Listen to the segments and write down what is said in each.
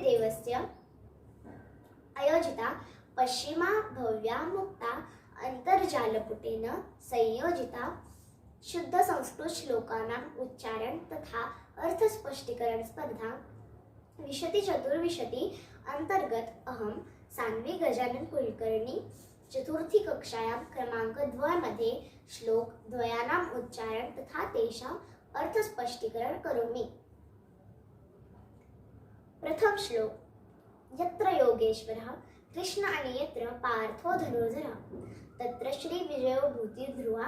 देवस्य आयोजिता पश्चिमा भव्या मुक्ता अन्तर्जालपुटेन संयोजिता शुद्ध संस्कृत श्लोकांना उच्चारण तथा अर्थस्पष्टीकरण स्पर्धा विशती चतुर्विशती अंतर्गत अहम सान्वी गजानन कुलकर्णी चतुर्थी कक्षायां क्रमांक द्वयमध्ये श्लोक द्वयानाम उच्चारण तथा तेषाम् अर्थस्पष्टीकरण करोमि. प्रथम श्लोक. यत्र योगेश्वरः कृष्ण आणि यत्र पार्थो धनुर्धरः. तत्र श्री विजयो भूतिर्ध्रुवा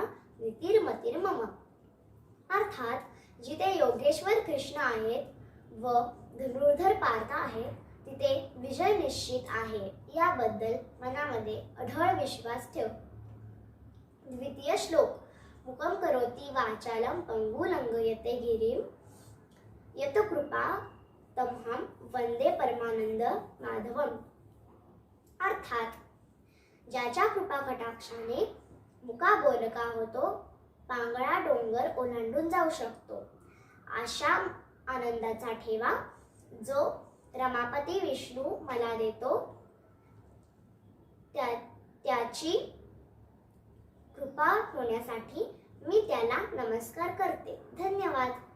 मम. अर्थात जिथे योगेश्वर कृष्ण आहेत व धनुर्धर पार्थ आहेत तिथे विजय निश्चित आहे. याबद्दल मनामध्ये अढळ विश्वास ठेव. द्वितीय श्लोक. मुखम करोति वाचालम पंगुलंगयते गिरिम यत कृपा तमहम वंदे परमानंद माधवम. अर्थात ज्याच्या कृपा कटाक्षाने मुका बोलका होतो पांगळा डोंगर ओलांडून जाऊ शकतो. अशा आनंदाचा ठेवा जो रमापती विष्णू मला देतो. त्या त्याची कृपा होण्यासाठी मी त्याला नमस्कार करते. धन्यवाद.